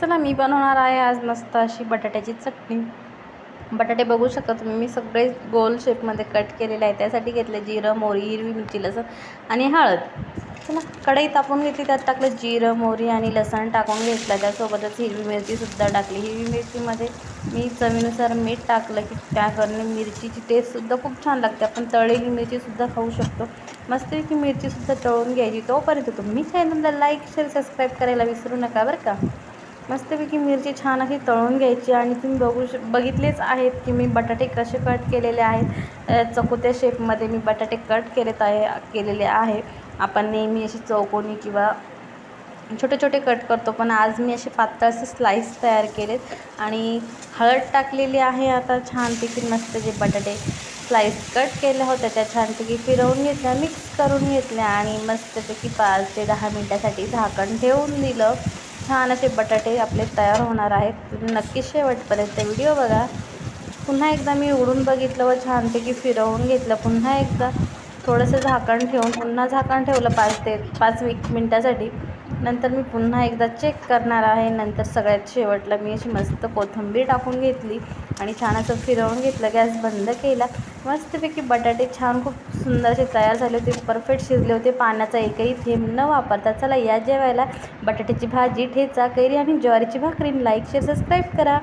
चला मी बनवणार आहे आज मस्त अशी बटाट्याची चटणी. बटाटे बघू शकता तुम्ही मी सगळे गोल शेपमध्ये कट केलेले आहे त्यासाठी घेतले जिरं मोहरी हिरवी मिरची लसण आणि हळद. चला कढई तापून घेतली त्यात टाकलं जिरं मोहरी आणि लसण टाकून घेतलं. त्यासोबतच हिरवी मिरचीसुद्धा टाकली. हिरवी मिरचीमध्ये मी चवीनुसार मीठ टाकलं की त्याकारणे मिरचीची टेस्टसुद्धा खूप छान लागते. आपण तळलेली मिरचीसुद्धा खाऊ शकतो. मस्तपैकी मिरचीसुद्धा तळून घ्यायची. तोपर्यंत तुम्ही चॅनलला लाईक शेअर सबस्क्राईब करायला विसरू नका बरं का? मस्तपैकी मिरची छान अशी तळून घ्यायची आणि तुम्ही बघू श बघितलेच आहेत की मी बटाटे कसे कट केलेले आहेत. चकोत्या शेपमध्ये मी बटाटे कट केलेत आहे केलेले आहे. आपण नेहमी अशी चौकोनी किंवा छोटे छोटे कट करतो पण आज मी असे पातळसे स्लाईस तयार केलेत. आणि हळद टाकलेली आहे आता छानपैकी मस्त जे बटाटे स्लाईस कट केल्या होत्या त्या छानपैकी फिरवून घेतल्या मिक्स करून घेतल्या आणि मस्तपैकी पाच ते दहा मिनटासाठी झाकण ठेवून दिलं. छान असे बटाटे आपले तयार होणार आहेत. तुम्ही नक्की शेवटपर्यंत व्हिडिओ बघा. पुन्हा एकदा मी उडून बघितलं व छानपैकी फिरवून घेतलं. पुन्हा एकदा थोडंसं झाकण ठेवून पुन्हा झाकण ठेवलं पाच ते पाच वीक मिनटासाठी. नंतर मी पुन्हा एकदा चेक करणार आहे. नंतर सगळ्यात शेवटला मी अशी मस्त कोथिंबीर टाकून घेतली आणि छान असं फिरवून घेतलं. गॅस बंद केला. मस्तपैकी बटाटे छान खूप सुंदर असे तयार झाले होते. परफेक्ट शिजले होते. पाण्याचा एकही थेंब न वापरता. चला या जेवायला. बटाट्याची भाजी ठेचा कैरी आणि ज्वारीची भाकरी. लाईक शेअर सबस्क्राईब करा.